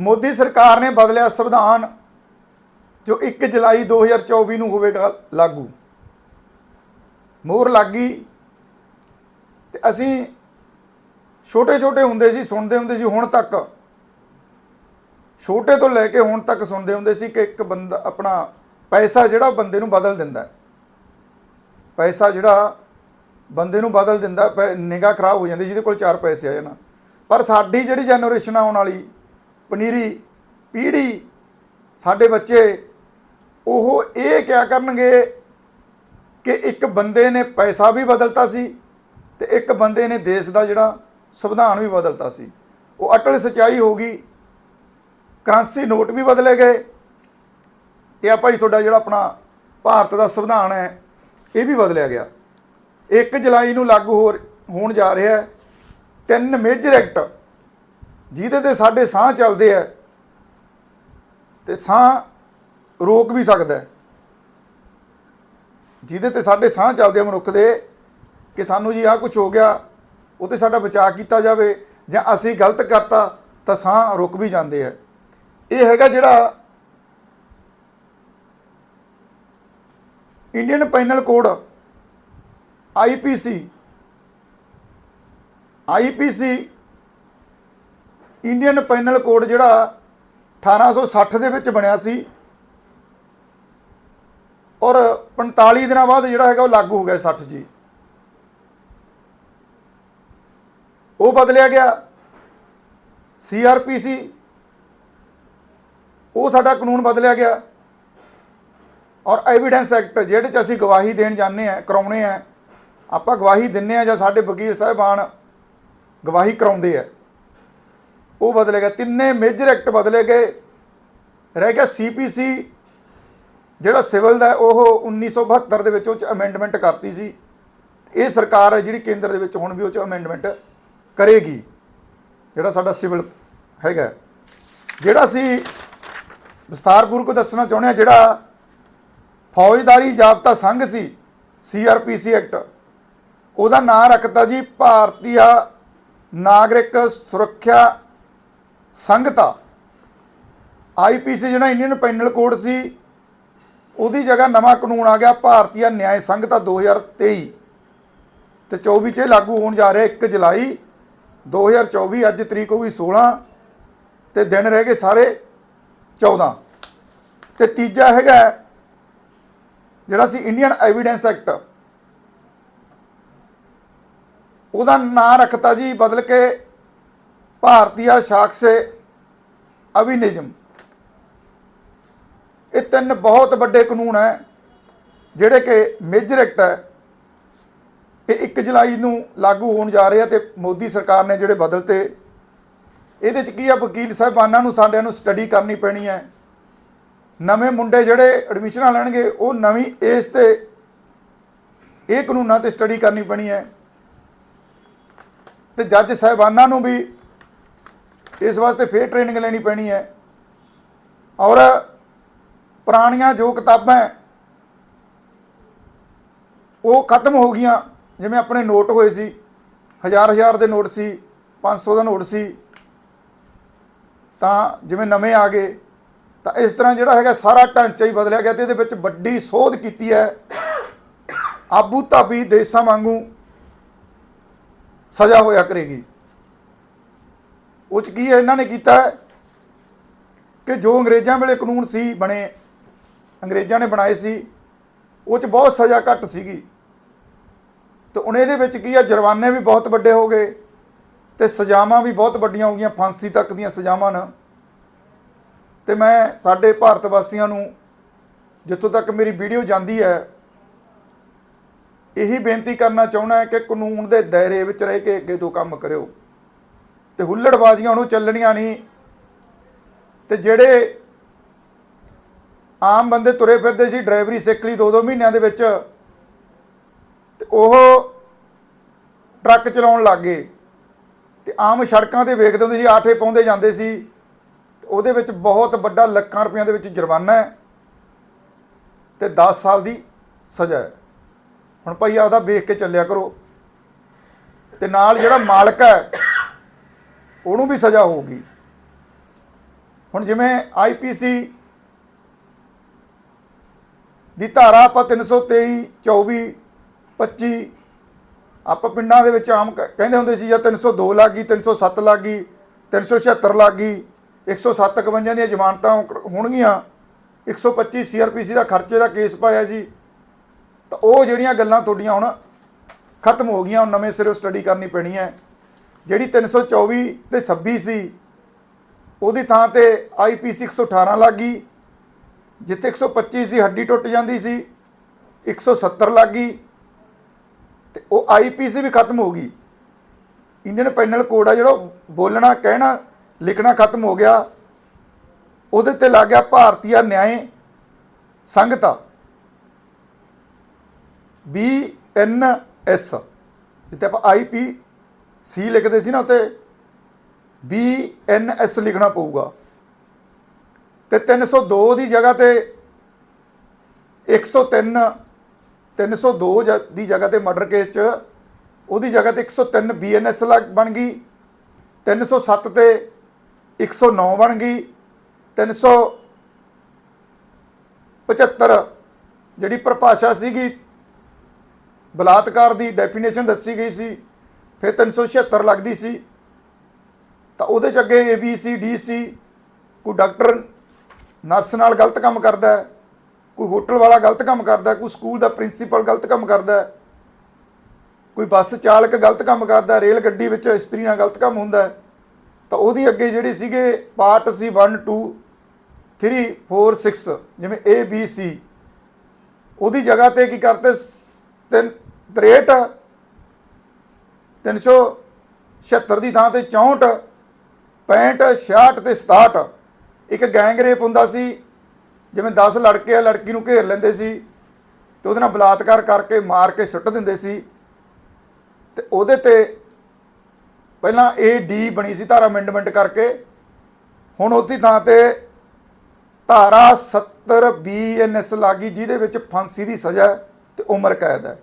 ਮੋਦੀ ਸਰਕਾਰ ਨੇ ਬਦਲਿਆ ਸੰਵਿਧਾਨ, ਜੋ 1 ਜੁਲਾਈ 2024 ਨੂੰ ਹੋਵੇਗਾ ਲਾਗੂ। ਮੋਹਰ ਲੱਗੀ ਤੇ ਅਸੀਂ ਛੋਟੇ ਛੋਟੇ ਹੁੰਦੇ ਸੀ, ਸੁਣਦੇ ਹੁੰਦੇ ਸੀ, ਹੁਣ ਤੱਕ। ਛੋਟੇ ਤੋਂ ਲੈ ਕੇ ਹੁਣ ਤੱਕ ਸੁਣਦੇ ਹੁੰਦੇ ਸੀ ਕਿ ਇੱਕ ਬੰਦਾ, ਆਪਣਾ ਪੈਸਾ ਜਿਹੜਾ ਬੰਦੇ ਨੂੰ ਬਦਲ ਦਿੰਦਾ ਹੈ। ਪੈਸਾ ਜਿਹੜਾ ਬੰਦੇ ਨੂੰ ਬਦਲ ਦਿੰਦਾ ਨਿਗਾਹ ਖਰਾਬ ਹੋ ਜਾਂਦੀ ਜਿਹਦੇ ਕੋਲ ਚਾਰ ਪੈਸੇ ਆ ਜਾਣਾ। ਪਰ ਸਾਡੀ ਜਿਹੜੀ ਜਨਰੇਸ਼ਨ ਆਉਣ ਵਾਲੀ ਪਨੀਰੀ ਪੀੜ੍ਹੀ ਸਾਡੇ ਬੱਚੇ, ਉਹ ਇਹ ਕਿਆ ਕਰਨਗੇ ਕਿ ਇੱਕ ਬੰਦੇ ਨੇ ਪੈਸਾ ਵੀ ਬਦਲਤਾ ਸੀ ਤੇ ਇੱਕ ਬੰਦੇ ਨੇ ਦੇਸ਼ ਦਾ ਜਿਹੜਾ ਸੰਵਿਧਾਨ ਵੀ ਬਦਲਤਾ ਸੀ। ਉਹ ਅਟਲ ਸਚਾਈ ਹੋ ਗਈ, ਕਰੰਸੀ ਨੋਟ ਵੀ ਬਦਲੇ ਗਏ ਤੇ ਆ ਭਾਈ ਤੁਹਾਡਾ ਜਿਹੜਾ ਆਪਣਾ ਭਾਰਤ ਦਾ ਸੰਵਿਧਾਨ ਹੈ, ਇਹ ਵੀ ਬਦਲਿਆ ਗਿਆ। 1 ਜੁਲਾਈ ਨੂੰ ਲਾਗੂ ਹੋ ਹੋਣ ਜਾ ਰਿਹਾ ਹੈ, ਤਿੰਨ ਮੇਜਰ ਐਕਟ ਜਿਹਦੇ ਤੇ ਸਾਡੇ ਸਾਹ ਚੱਲਦੇ ਆ, ਤੇ ਸਾਹ ਰੋਕ ਵੀ ਸਕਦਾ ਜਿਹਦੇ ਤੇ ਸਾਡੇ ਸਾਹ ਚੱਲਦੇ ਆ ਮਨੁੱਖ ਦੇ, ਕਿ ਸਾਨੂੰ ਜੀ ਆਹ ਕੁਝ ਹੋ ਗਿਆ, ਉਹ ਤੇ ਸਾਡਾ ਬਚਾਅ ਕੀਤਾ ਜਾਵੇ, ਜਾਂ ਅਸੀਂ ਗਲਤ ਕਰਤਾ, ਤਾਂ ਸਾਹ ਰੁਕ ਵੀ ਜਾਂਦੇ ਆ। ਇਹ ਹੈਗਾ ਜਿਹੜਾ Indian penal code IPC IPC Indian penal code ਜਿਹੜਾ 1860 ਦੇ ਵਿੱਚ ਬਣਿਆ ਸੀ ਔਰ 45 ਦਿਨਾਂ ਬਾਅਦ ਜਿਹੜਾ ਹੈਗਾ ਉਹ ਲਾਗੂ ਹੋ ਗਿਆ 60 ਜੀ। ਉਹ ਬਦਲਿਆ ਗਿਆ। ਸੀਆਰਪੀਸੀ ਉਹ ਸਾਡਾ ਕਾਨੂੰਨ ਬਦਲਿਆ ਗਿਆ। ਔਰ ਐਵੀਡੈਂਸ ਐਕਟ ਜਿਹੜੇ ਚ ਅਸੀਂ ਗਵਾਹੀ ਦੇਣ ਜਾਂਦੇ ਆ ਕਰਾਉਣੇ ਆ ਆਪਾਂ ਗਵਾਹੀ ਦਿੰਨੇ ਆ ਜਾਂ ਸਾਡੇ ਵਕੀਲ ਸਾਹਿਬਾਨ ਗਵਾਹੀ ਕਰਾਉਂਦੇ ਆ। ਉਹ ਬਦਲੇ ਗਏ ਤਿੰਨੇ ਮੇਜਰ ਐਕਟ ਬਦਲੇ ਗਏ। ਰਹਿ ਗਿਆ ਸੀਪੀਸੀ ਜਿਹੜਾ ਸਿਵਲ ਦਾ ਹੈ, ਉਹ 1972 ਦੇ ਵਿੱਚ ਉਹ ਚ ਅਮੈਂਡਮੈਂਟ ਕਰਤੀ ਸੀ। ਇਹ ਸਰਕਾਰ ਹੈ ਜਿਹੜੀ ਕੇਂਦਰ ਦੇ ਵਿੱਚ ਹੁਣ ਵੀ ਉਹ ਚ ਅਮੈਂਡਮੈਂਟ ਕਰੇਗੀ ਜਿਹੜਾ ਸਾਡਾ ਸਿਵਲ ਹੈਗਾ। ਜਿਹੜਾ ਅਸੀਂ ਵਿਸਥਾਰਪੂਰਵਕ ਦੱਸਣਾ ਚਾਹੁੰਦੇ ਆ ਜਿਹੜਾ ਫੌਜਦਾਰੀ ਜਾਬਤਾ ਸੰਘ ਸੀ ਸੀਆਰਪੀਸੀ ਐਕਟ ਉਹਦਾ ਨਾਂ ਰੱਖਤਾ ਜੀ ਭਾਰਤੀਆ ਨਾਗਰਿਕ ਸੁਰੱਖਿਆ ਸੰਘਤਾ ਆਈਪੀਸੀ ਜਿਹੜਾ ਇੰਡੀਅਨ ਪੈਨਲ ਕੋਡ ਸੀ, ਉਹਦੀ ਜਗ੍ਹਾ ਨਵਾਂ ਕਾਨੂੰਨ ਆ ਗਿਆ ਭਾਰਤੀय ਨਿਆਇ ਸੰਘਤਾ 2023 ਤੇ 24 ਚ ਇਹ ਲਾਗੂ ਹੋਣ ਜਾ ਰਿਹਾ 1 ਜੁਲਾਈ 2024 ਅੱਜ ਤਰੀਕ ਹੋ ਗਈ 16 ਤੇ ਦਿਨ ਰਹਿ ਗਏ ਸਾਰੇ 14 ਤੇ ਤੀਜਾ ਹੈਗਾ ਜਿਹੜਾ ਸੀ ਇੰਡੀਅਨ ਐਵੀਡੈਂਸ ਐਕਟ ਉਹਦਾ ਨਾਂ ਰੱਖਤਾ ਜੀ ਬਦਲ ਕੇ ਭਾਰਤੀਆ ਸਾਕਸ਼ੇ ਅਭਿਨਿਯਮ ਇਹ ਤਿੰਨ ਬਹੁਤ ਵੱਡੇ ਕਾਨੂੰਨ ਹੈ, ਜਿਹੜੇ ਕਿ ਮੇਜਰ ਐਕਟ ਹੈ ਇਹ 1 ਜੁਲਾਈ ਨੂੰ ਲਾਗੂ ਹੋਣ ਜਾ ਰਹੇ ਆ ਤੇ ਮੋਦੀ ਸਰਕਾਰ ਨੇ ਜਿਹੜੇ ਬਦਲਤੇ। ਇਹਦੇ ਚ ਕੀ ਆ, ਵਕੀਲ ਸਾਹਿਬਾਨਾਂ ਨੂੰ ਸਾਡਿਆਂ ਨੂੰ ਸਟੱਡੀ ਕਰਨੀ ਪੈਣੀ ਹੈ। ਨਵੇਂ ਮੁੰਡੇ ਜਿਹੜੇ ਐਡਮਿਸ਼ਨਾਂ ਲੈਣਗੇ, ਉਹ ਨਵੀਂ ਏਜ ਤੇ ਇਹ ਕਾਨੂੰਨਾਂ ਤੇ ਸਟੱਡੀ ਕਰਨੀ ਪੈਣੀ ਹੈ। ਤੇ ਜੱਜ ਸਾਹਿਬਾਨਾਂ ਨੂੰ ਵੀ ਇਸ ਵਾਸਤੇ ਫੇਰ ਟ੍ਰੇਨਿੰਗ ਲੈਣੀ ਪੈਣੀ ਹੈ। ਔਰ ਪੁਰਾਣੀਆਂ ਜੋ ਕਿਤਾਬਾਂ ਉਹ ਖਤਮ ਹੋ ਗਈਆਂ। ਜਿਵੇਂ ਆਪਣੇ ਨੋਟ ਹੋਏ ਸੀ, ਹਜ਼ਾਰ ਹਜ਼ਾਰ ਦੇ ਨੋਟ ਸੀ 500 ਦਾ ਨੋਟ ਸੀ। ਤਾਂ ਜਿਵੇਂ ਨਵੇਂ ਆ ਗਏ, ਤਾਂ ਇਸ ਤਰ੍ਹਾਂ ਜਿਹੜਾ ਹੈਗਾ ਸਾਰਾ ਢਾਂਚਾ ਹੀ ਬਦਲਿਆ ਗਿਆ ਤੇ ਇਹਦੇ ਵਿੱਚ ਵੱਡੀ ਸੋਧ ਕੀਤੀ ਹੈ। ਆਬੂ ਧਾਬੀ ਦੇਸਾਂ ਵਾਂਗੂ ਸਜ਼ਾ ਹੋਇਆ ਕਰੇਗੀ। ਉਹ ਚ ਕੀ ਇਹਨਾਂ ਨੇ ਕੀਤਾ ਕਿ ਜੋ ਅੰਗਰੇਜ਼ਾਂ ਵੇਲੇ ਕਾਨੂੰਨ ਸੀ, ਬਣੇ। ਅੰਗਰੇਜ਼ਾਂ ਨੇ ਬਣਾਏ ਸੀ। ਉਹ ਚ ਬਹੁਤ ਸਜ਼ਾ ਘੱਟ ਸੀਗੀ। ਤੇ ਹੁਣ ਇਹਦੇ ਵਿੱਚ ਕੀ ਆ ਜੁਰਮਾਨੇ ਵੀ ਬਹੁਤ ਵੱਡੇ ਹੋ ਗਏ ਤੇ ਸਜ਼ਾਵਾਂ ਵੀ ਬਹੁਤ ਵੱਡੀਆਂ ਹੋ ਗਈਆਂ, ਫਾਂਸੀ ਤੱਕ ਦੀਆਂ ਸਜ਼ਾਵਾਂ ਨੇ। ਤੇ ਮੈਂ ਸਾਡੇ ਭਾਰਤ ਵਾਸੀਆਂ ਨੂੰ ਜਿੱਥੋਂ ਤੱਕ ਮੇਰੀ ਵੀਡੀਓ ਜਾਂਦੀ ਹੈ, ਇਹੀ ਬੇਨਤੀ ਕਰਨਾ ਚਾਹੁੰਦਾ ਕਿ ਕਾਨੂੰਨ ਦੇ ਦਾਇਰੇ ਵਿੱਚ ਰਹਿ ਕੇ ਅੱਗੇ ਤੋਂ ਕੰਮ ਕਰਿਓ। ਤੇ ਹੁੱਲੜਬਾਜ਼ੀਆਂ ਉਹਨੂੰ ਚੱਲਣੀਆਂ ਨਹੀਂ। ਤੇ ਜਿਹੜੇ ਆਮ ਬੰਦੇ ਤੁਰੇ ਫਿਰਦੇ ਸੀ, ਡਰਾਈਵਰੀ ਸਿੱਖ ਲਈ 2-2 ਮਹੀਨਿਆਂ ਦੇ ਵਿੱਚ, ਤੇ ਉਹ ਟਰੱਕ ਚਲਾਉਣ ਲੱਗ ਗਏ। ਤੇ ਆਮ ਸੜਕਾਂ ਤੇ ਵੇਖਦੇ ਹੁੰਦੇ ਸੀ, ਆਠੇ ਪਾਉਂਦੇ ਜਾਂਦੇ ਸੀ, ਤੇ ਉਹਦੇ ਵਿੱਚ ਬਹੁਤ ਵੱਡਾ ਲੱਖਾਂ ਰੁਪਈਆਂ ਦੇ ਵਿੱਚ ਜੁਰਮਾਨਾ ਹੈ, ਤੇ 10 ਸਾਲ ਦੀ ਸਜ਼ਾ ਹੈ। ਹੁਣ ਭਾਈ ਆਪਦਾ ਵੇਖ ਕੇ ਚੱਲਿਆ ਕਰੋ। ਤੇ ਨਾਲ ਜਿਹੜਾ ਮਾਲਕ ਹੈ ਉਹਨੂੰ ਵੀ ਸਜ਼ਾ ਹੋਊਗੀ। ਹੁਣ ਜਿਵੇਂ ਆਈਪੀਸੀ ਦੀ ਧਾਰਾ ਆਪਾਂ 323 24 25 ਆਪਾਂ ਪਿੰਡਾਂ ਦੇ ਵਿੱਚ ਆਮ ਕ- ਕਹਿੰਦੇ ਹੁੰਦੇ ਸੀ, ਜਾਂ 302 ਲੱਗ ਗਈ 307 ਲੱਗ ਗਈ 376 ਲੱਗ ਗਈ 107 51 ਦੀਆਂ ਜ਼ਮਾਨਤਾਂ ਹੋਣ- ਹੋਣਗੀਆਂ। 125 ਸੀਆਰਪੀਸੀ ਦਾ ਖਰਚੇ ਦਾ ਕੇਸ ਪਾਇਆ ਸੀ ਤਾਂ ਉਹ ਜਿਹੜੀਆਂ ਗੱਲਾਂ ਤੁਹਾਡੀਆਂ ਹੁਣ ਖਤਮ ਹੋ ਗਈਆਂ, ਹੁਣ ਨਵੇਂ ਸਿਰੋਂ ਸਟੱਡੀ ਕਰਨੀ ਪੈਣੀ ਹੈ। ਜਿਹੜੀ 324 ਤੇ 26 ਸੀ, ਉਹਦੀ ਥਾਂ ਤੇ ਆਈਪੀਸੀ 118 ਲੱਗ ਗਈ। ਜਿੱਥੇ 125 ਸੀ ਹੱਡੀ ਟੁੱਟ ਜਾਂਦੀ ਸੀ 170 ਲੱਗ ਗਈ ਤੇ ਉਹ ਆਈਪੀਸੀ ਵੀ ਖਤਮ ਹੋ ਗਈ। ਇੰਡੀਅਨ ਪੈਨਲ ਕੋਡ ਆ ਜਿਹੜਾ, ਬੋਲਣਾ, ਕਹਿਣਾ, ਲਿਖਣਾ ਖਤਮ ਹੋ ਗਿਆ। ਉਹਦੇ ਤੇ ਲੱਗ ਗਿਆ ਭਾਰਤੀ ਨਿਆਏ ਸੰਗਤਾ। ਬੀ ਐਨ ਐਸ, ਜਿੱਥੇ ਆਪਾਂ ਆਈ ਪੀ ਸੀ ਲਿਖਦੇ ਸੀ ਨਾ ਉੱਤੇ ਬੀ ਐਨ ਐਸ ਲਿਖਣਾ ਪਊਗਾ। ਤੇ 302 ਦੀ ਜਗ੍ਹਾ ਤੇ 103 302 ਜ- ਦੀ ਜਗ੍ਹਾ ਤੇ ਮਰਡਰ ਕੇਸ ਚ, ਉਹਦੀ ਜਗ੍ਹਾ ਤੇ 103 ਬੀਐਨਐਸ ਲੱਗ, ਬਣ ਗਈ। 307 ਤੇ 109 ਬਣ ਗਈ। 375 ਜਿਹੜੀ ਪਰਿਭਾਸ਼ਾ ਸੀਗੀ, ਬਲਾਤਕਾਰ ਦੀ ਡੈਫੀਨੇਸ਼ਨ ਦੱਸੀ ਗਈ ਸੀ। ਫਿਰ 376 ਲੱਗਦੀ ਸੀ। ਤਾਂ ਉਹਦੇ ਚ ਅੱਗੇ ABC DC ਕੋਈ ਡਾਕਟਰ ਨਰਸ ਨਾਲ ਗਲਤ ਕੰਮ ਕਰਦਾ ਹੈ, ਕੋਈ ਹੋਟਲ ਵਾਲਾ ਗਲਤ ਕੰਮ ਕਰਦਾ ਕੋਈ ਸਕੂਲ ਦਾ ਪ੍ਰਿੰਸੀਪਲ ਗਲਤ ਕੰਮ ਕਰਦਾ ਕੋਈ ਬੱਸ ਚਾਲਕ ਗਲਤ ਕੰਮ ਕਰਦਾ ਰੇਲ ਗੱਡੀ ਵਿੱਚ ਇਸਤਰੀ ਨਾਲ ਗਲਤ ਕੰਮ ਹੁੰਦਾ ਤਾਂ ਉਹਦੀ ਅੱਗੇ ਜਿਹੜੀ ਸੀਗੇ ਪਾਰਟ ਸੀ 1 2 3 4 6 ਜਿਵੇਂ A, B, C, ਉਹਦੀ ਜਗ੍ਹਾ ਤੇ ਕੀ ਕਰਤੇ 63 376 ਦੀ ਥਾਂ ਤੇ 64 65 66 ਤੇ 67 ਇੱਕ ਗੈਂਗ ਰੇਪ ਹੁੰਦਾ ਸੀ, ਜਿਵੇਂ 10 ਲੜਕੇ ਆ, ਲੜਕੀ ਨੂੰ ਘੇਰ ਲੈਂਦੇ ਸੀ ਤੇ ਉਹਦੇ ਨਾਲ ਬਲਾਤਕਾਰ ਕਰਕੇ ਮਾਰ ਕੇ ਸੁੱਟ ਦਿੰਦੇ ਸੀ। ਤੇ ਉਹਦੇ ਤੇ ਪਹਿਲਾਂ ਏ ਡੀ ਬਣੀ ਸੀ ਧਾਰਾ ਅਮੈਂਡਮੈਂਟ ਕਰਕੇ। ਹੁਣ ਉਹਦੀ ਥਾਂ ਤੇ ਧਾਰਾ 70 ਬੀਐਨਐਸ ਲੱਗੀ, ਜਿਹਦੇ ਵਿੱਚ ਫਾਂਸੀ ਦੀ ਸਜ਼ਾ ਹੈ ਤੇ ਉਮਰ ਕੈਦ ਹੈ।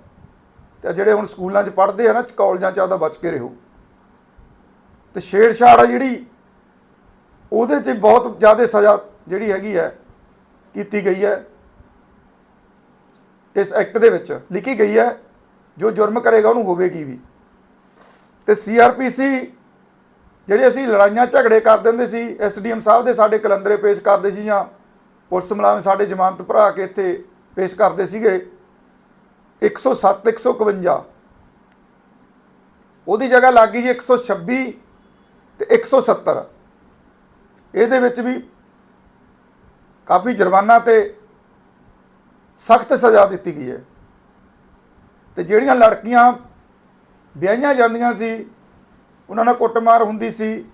ਤੇ ਜਿਹੜੇ ਹੁਣ ਸਕੂਲਾਂ 'ਚ ਪੜ੍ਹਦੇ ਆ ਨਾ, ਕਾਲਜਾਂ 'ਚ ਆਦਾ ਬਚ ਕੇ ਰਹੋ। ਤੇ ਛੇੜਛਾੜ ਆ ਜਿਹੜੀ, ਉਹਦੇ 'ਚ ਬਹੁਤ ਜ਼ਿਆਦਾ ਸਜ਼ਾ ਜਿਹੜੀ ਹੈਗੀ ਹੈ, ਕੀਤੀ ਗਈ ਹੈ। ਇਸ ਐਕਟ ਦੇ ਵਿੱਚ ਲਿਖੀ ਗਈ ਹੈ, ਜੋ ਜੁਰਮ ਕਰੇਗਾ ਉਹਨੂੰ ਹੋਵੇਗੀ ਵੀ। ਤੇ ਸੀਆਰਪੀਸੀ ਜਿਹੜੇ ਅਸੀਂ ਲੜਾਈਆਂ ਝਗੜੇ ਕਰ ਦਿੰਦੇ ਸੀ ਐਸਡੀਐਮ ਸਾਹਿਬ ਦੇ ਸਾਡੇ ਕਲੰਦਰੇ ਪੇਸ਼ ਕਰਦੇ ਸੀ ਜਾਂ ਪੁਲਿਸ ਮੁਲਾਜ਼ਮ ਸਾਡੇ ਜ਼ਮਾਨਤ ਭਰਾ ਕੇ ਇੱਥੇ ਪੇਸ਼ ਕਰਦੇ ਸੀਗੇ 107 151 ਉਹਦੀ ਜਗ੍ਹਾ ਲੱਗ ਗਈ ਜੀ 126 ਤੇ 170 ਇਹਦੇ ਵਿੱਚ ਵੀ ਕਾਫੀ ਜੁਰਮਾਨਾ ਤੇ ਸਖਤ ਸਜ਼ਾ ਦਿੱਤੀ ਗਈ ਹੈ। ਤੇ ਜਿਹੜੀਆਂ ਲੜਕੀਆਂ ਵਿਆਹੀਆਂ ਜਾਂਦੀਆਂ ਸੀ, ਉਹਨਾਂ ਨਾਲ ਕੁੱਟਮਾਰ ਹੁੰਦੀ ਸੀ।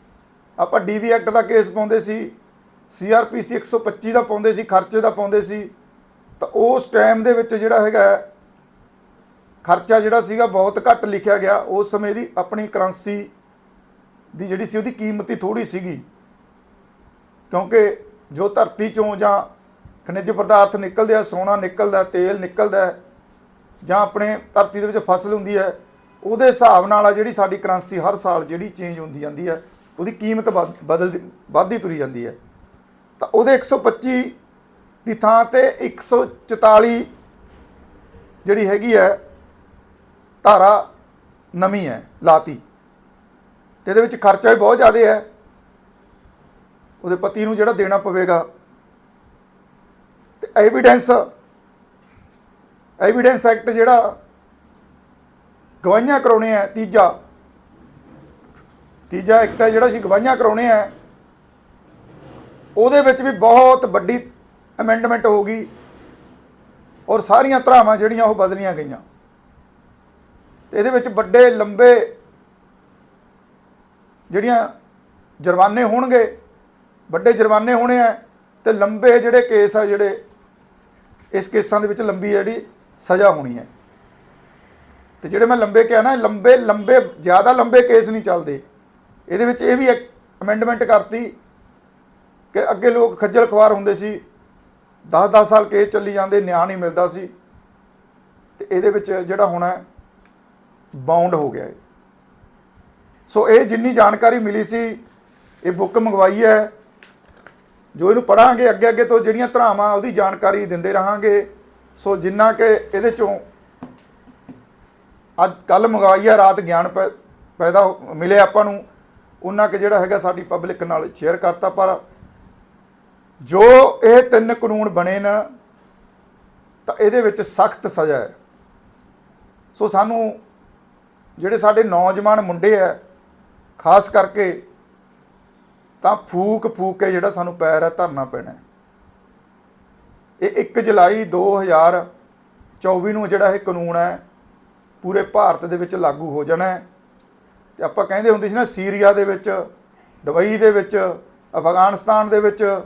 ਆਪਾਂ ਡੀਵੀ ਐਕਟ ਦਾ ਕੇਸ ਪਾਉਂਦੇ ਸੀ ਸੀਆਰਪੀਸੀ 125 ਦਾ ਪਾਉਂਦੇ ਸੀ, ਖਰਚੇ ਦਾ ਪਾਉਂਦੇ ਸੀ। ਤਾਂ ਉਸ ਟਾਈਮ ਦੇ ਵਿੱਚ ਜਿਹੜਾ ਹੈਗਾ ਖਰਚਾ ਜਿਹੜਾ ਸੀਗਾ ਬਹੁਤ ਘੱਟ ਲਿਖਿਆ ਗਿਆ। ਉਸ ਸਮੇਂ ਦੀ ਆਪਣੀ ਕਰੰਸੀ ਦੀ ਜਿਹੜੀ ਸੀ ਉਹਦੀ ਕੀਮਤ ਹੀ ਥੋੜੀ ਸੀਗੀ। ਕਿਉਂਕਿ ਜੋ ਧਰਤੀ ਚੋਂ ਜਾਂ ਖਣਿਜ ਪਦਾਰਥ ਨਿਕਲਦੇ ਆ, ਸੋਨਾ ਨਿਕਲਦਾ, ਤੇਲ ਨਿਕਲਦਾ ਜਾਂ ਆਪਣੇ ਧਰਤੀ ਦੇ ਵਿੱਚ ਫਸਲ ਹੁੰਦੀ ਹੈ, ਉਹਦੇ ਹਿਸਾਬ ਨਾਲ ਆ ਜਿਹੜੀ ਸਾਡੀ ਕਰੰਸੀ ਹਰ ਸਾਲ ਜਿਹੜੀ ਚੇਂਜ ਹੁੰਦੀ ਜਾਂਦੀ ਹੈ, ਉਹਦੀ ਕੀਮਤ ਬਦ- ਬਦਲ ਵੱਧਦੀ ਤੁਰੀ ਜਾਂਦੀ ਹੈ। ਤਾਂ ਉਹਦੇ 125 ਦੀ ਥਾਂ ਤੇ 144 ਜਿਹੜੀ ਹੈਗੀ ਹੈ ਧਾਰਾ ਨਵੀਂ ਹੈ, ਲਾਤੀ। ਤੇ ਇਹਦੇ ਵਿੱਚ ਖਰਚਾ ਵੀ ਬਹੁਤ ਜ਼ਿਆਦਾ ਹੈ। ਉਹਦੇ ਪਤੀ ਨੂੰ ਜਿਹੜਾ ਦੇਣਾ ਪਵੇਗਾ। ਤੇ ਐਵੀਡੈਂਸ ਐਵੀਡੈਂਸ ਐਕਟ ਜਿਹੜਾ ਗਵਾਹੀਆਂ ਕਰਾਉਣੇ ਆ ਤੀਜਾ। ਤੀਜਾ ਐਕਟ ਹੈ ਜਿਹੜਾ ਅਸੀਂ ਗਵਾਹੀਆਂ ਕਰਾਉਣੇ ਆ ਉਹਦੇ ਵਿੱਚ ਵੀ ਬਹੁਤ ਵੱਡੀ ਅਮੈਂਡਮੈਂਟ ਹੋ ਗਈ। ਔਰ ਸਾਰੀਆਂ ਧਰਾਵਾਂ ਜਿਹੜੀਆਂ ਉਹ ਬਦਲੀਆਂ ਗਈਆਂ। ਤੇ ਇਹਦੇ ਵਿੱਚ ਵੱਡੇ, ਲੰਬੇ ਜਿਹੜੀਆਂ ਜੁਰਮਾਨੇ ਹੋਣਗੇ, ਵੱਡੇ ਜੁਰਮਾਨੇ ਹੋਣੇ ਆ ਤੇ ਲੰਬੇ ਜਿਹੜੇ ਕੇਸ ਆ ਜਿਹੜੇ ਇਸ ਕੇਸਾਂ ਦੇ ਵਿੱਚ ਲੰਬੀ ਜਿਹੜੀ ਸਜ਼ਾ ਹੋਣੀ ਹੈ ਤੇ ਜਿਹੜੇ ਮੈਂ ਲੰਬੇ ਕਿਹਾ ਨਾ ਲੰਬੇ ਲੰਬੇ, ਜ਼ਿਆਦਾ ਲੰਬੇ ਕੇਸ ਨਹੀਂ ਚੱਲਦੇ। ਇਹਦੇ ਵਿੱਚ ਇਹ ਵੀ ਇੱਕ ਅਮੈਂਡਮੈਂਟ ਕਰਤੀ ਕਿ ਅੱਗੇ ਲੋਕ ਖੱਜਲ ਖਵਾਰ ਹੁੰਦੇ ਸੀ 10-10 ਸਾਲ ਕੇਸ ਚੱਲੀ ਜਾਂਦੇ, ਨਿਆਂ ਨਹੀਂ ਮਿਲਦਾ ਸੀ। ਤੇ ਇਹਦੇ ਵਿੱਚ ਜਿਹੜਾ ਹੋਣਾ ਬਾਉਂਡ ਹੋ ਗਿਆ ਹੈ। ਸੋ ਇਹ ਜਿੰਨੀ ਜਾਣਕਾਰੀ ਮਿਲੀ ਸੀ, ਇਹ ਬੁੱਕ ਮੰਗਵਾਈ ਹੈ। ਜੋ ਇਹਨੂੰ ਪੜਾਂਗੇ ਅੱਗੇ ਅੱਗੇ ਤੋਂ ਜਿਹੜੀਆਂ ਧਰਾਵਾਂ ਉਹਦੀ ਜਾਣਕਾਰੀ ਦਿੰਦੇ ਰਹਾਂਗੇ। ਸੋ ਜਿੰਨਾ ਕਿ ਇਹਦੇ ਚੋਂ ਅੱਜ ਕੱਲ ਮੰਗਵਾਈ ਹੈ, ਰਾਤ ਗਿਆਨ ਪੈ- ਪੈਦਾ ਹੋ- ਮਿਲਿਆ ਆਪਾਂ ਨੂੰ। ਉਹਨਾਂ ਕਿ ਜਿਹੜਾ ਹੈਗਾ ਸਾਡੀ ਪਬਲਿਕ ਨਾਲ ਸ਼ੇਅਰ ਕਰਤਾ ਪਰ ਜੋ ਇਹ ਤਿੰਨ ਕਾਨੂੰਨ ਬਣੇ ਨਾ, ਤਾਂ ਇਹਦੇ ਵਿੱਚ ਸਖਤ ਸਜ਼ਾ ਹੈ। ਸੋ ਸਾਨੂੰ ਜਿਹੜੇ ਸਾਡੇ ਨੌਜਵਾਨ ਮੁੰਡੇ ਆ, ਖਾਸ ਕਰਕੇ ਤਾਂ ਫੂਕ ਫੂਕ ਕੇ ਜਿਹੜਾ ਸਾਨੂੰ ਪੈਰ ਹੈ ਧਰਨਾ ਪੈਣਾ ਇਹ 1 ਜੁਲਾਈ 2024 ਨੂੰ ਜਿਹੜਾ ਇਹ ਕਾਨੂੰਨ ਹੈ, ਪੂਰੇ ਭਾਰਤ ਦੇ ਵਿੱਚ ਲਾਗੂ ਹੋ ਜਾਣਾ ਹੈ। ਤੇ ਆਪਾਂ ਕਹਿੰਦੇ ਹੁੰਦੇ ਸੀ ਨਾ, ਸੀਰੀਆ ਦੇ ਵਿੱਚ, ਦੁਬਈ ਦੇ ਵਿੱਚ, ਅਫਗਾਨਿਸਤਾਨ ਦੇ ਵਿੱਚ,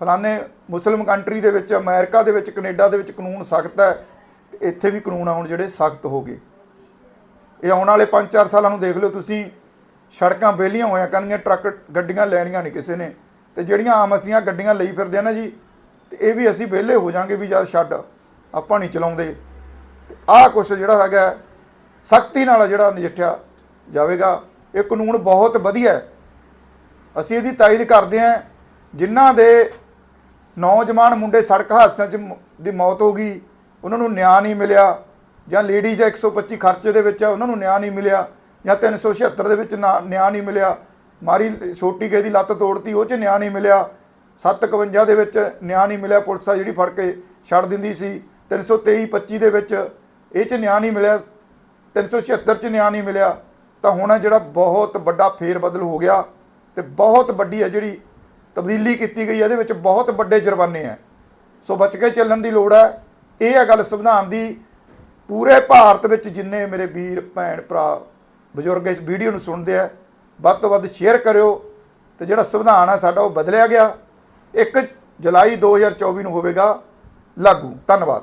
ਫਲਾਣੇ ਮੁਸਲਿਮ ਕੰਟਰੀ ਦੇ ਵਿੱਚ, ਅਮਰੀਕਾ ਦੇ ਵਿੱਚ, ਕੈਨੇਡਾ ਦੇ ਵਿੱਚ ਕਾਨੂੰਨ ਸਖਤ ਹੈ। ਤੇ ਇੱਥੇ ਵੀ ਕਾਨੂੰਨ ਆ, ਹੁਣ ਜਿਹੜੇ ਸਖਤ ਹੋ ਗਏ। ਇਹ ਆਉਣ ਵਾਲੇ 5-4 ਸਾਲਾਂ ਨੂੰ ਦੇਖ ਲਿਓ ਤੁਸੀਂ। ਸੜਕਾਂ ਵਿਹਲੀਆਂ ਹੋਇਆ ਕਰਨਗੀਆਂ, ਟਰੱਕ ਗੱਡੀਆਂ ਲੈਣੀਆਂ ਨਹੀਂ ਕਿਸੇ ਨੇ। ਤੇ ਜਿਹੜੀਆਂ ਆਮ ਅਸੀਂ ਆਹ ਗੱਡੀਆਂ ਲਈ ਫਿਰਦੇ ਆ ਨਾ ਜੀ, ਤੇ ਇਹ ਵੀ ਅਸੀਂ ਵਿਹਲੇ ਹੋ ਜਾਾਂਗੇ ਵੀ ਜਦ ਛੱਡ, ਆਪਾਂ ਨਹੀਂ ਚਲਾਉਂਦੇ। ਤੇ ਆਹ ਕੁਛ ਜਿਹੜਾ ਹੈਗਾ, ਸਖਤੀ ਨਾਲ ਜਿਹੜਾ ਨਜਿੱਠਿਆ ਜਾਵੇਗਾ, ਇਹ ਕਾਨੂੰਨ ਬਹੁਤ ਵਧੀਆ ਹੈ। ਅਸੀਂ ਇਹਦੀ ਤਾਇਦ ਕਰਦੇ ਹਾਂ, ਜਿਨ੍ਹਾਂ ਦੇ ਨੌਜਵਾਨ ਮੁੰਡੇ ਸੜਕ ਹਾਦਸਿਆਂ 'ਚ ਦੀ ਮੌਤ ਹੋ ਗਈ, ਉਹਨਾਂ ਨੂੰ ਨਿਆਂ ਨਹੀਂ ਮਿਲਿਆ। ਜਾਂ ਲੇਡੀਜ਼ 125 ਖਰਚੇ ਦੇ ਵਿੱਚ ਆ, ਉਹਨਾਂ ਨੂੰ ਨਿਆਂ ਨਹੀਂ ਮਿਲਿਆ, ਜਾਂ 376 ਦੇ ਵਿੱਚ ਨਾ- ਨਿਆਂ ਨਹੀਂ ਮਿਲਿਆ। ਮਾਰੀ ਛੋਟੀ ਕਿਸੇ ਦੀ ਲੱਤ ਤੋੜਤੀ, ਉਹ 'ਚ ਨਿਆਂ ਨਹੀਂ ਮਿਲਿਆ। 751 ਦੇ ਵਿੱਚ ਨਿਆਂ ਨਹੀਂ ਮਿਲਿਆ, ਪੁਲਿਸ ਆ ਜਿਹੜੀ ਫੜ ਕੇ ਛੱਡ ਦਿੰਦੀ ਸੀ। 323 25 ਦੇ ਵਿੱਚ ਇਹ 'ਚ ਨਿਆਂ ਨਹੀਂ ਮਿਲਿਆ 376 ਚ ਨਿਆਂ ਨਹੀਂ ਮਿਲਿਆ। ਤਾਂ ਹੁਣ ਜਿਹੜਾ ਬਹੁਤ ਵੱਡਾ ਫੇਰ ਬਦਲ ਹੋ ਗਿਆ ਤੇ ਬਹੁਤ ਵੱਡੀ ਹੈ ਜਿਹੜੀ ਤਬਦੀਲੀ ਕੀਤੀ ਗਈ ਹੈ ਇਹਦੇ ਵਿੱਚ ਬਹੁਤ ਵੱਡੇ ਜੁਰਮਾਨੇ ਹੈ ਸੋ ਬਚ ਕੇ ਚੱਲਣ ਦੀ ਲੋੜ ਹੈ ਇਹ ਹੈ ਗੱਲ ਸੰਵਿਧਾਨ ਦੀ ਪੂਰੇ ਭਾਰਤ ਵਿੱਚ ਜਿੰਨੇ ਮੇਰੇ ਵੀਰ, ਭੈਣ, ਭਰਾ, ਬਜ਼ੁਰਗ ਇਸ ਵੀਡੀਓ ਨੂੰ ਸੁਣਦੇ ਆ, ਵੱਧ ਤੋਂ ਵੱਧ ਸ਼ੇਅਰ ਕਰਿਓ ਤੇ ਜਿਹੜਾ ਸੰਵਿਧਾਨ ਹੈ ਸਾਡਾ ਉਹ ਬਦਲਿਆ ਗਿਆ। 1 ਜੁਲਾਈ 2024 ਨੂੰ ਹੋਵੇਗਾ ਲਾਗੂ। ਧੰਨਵਾਦ।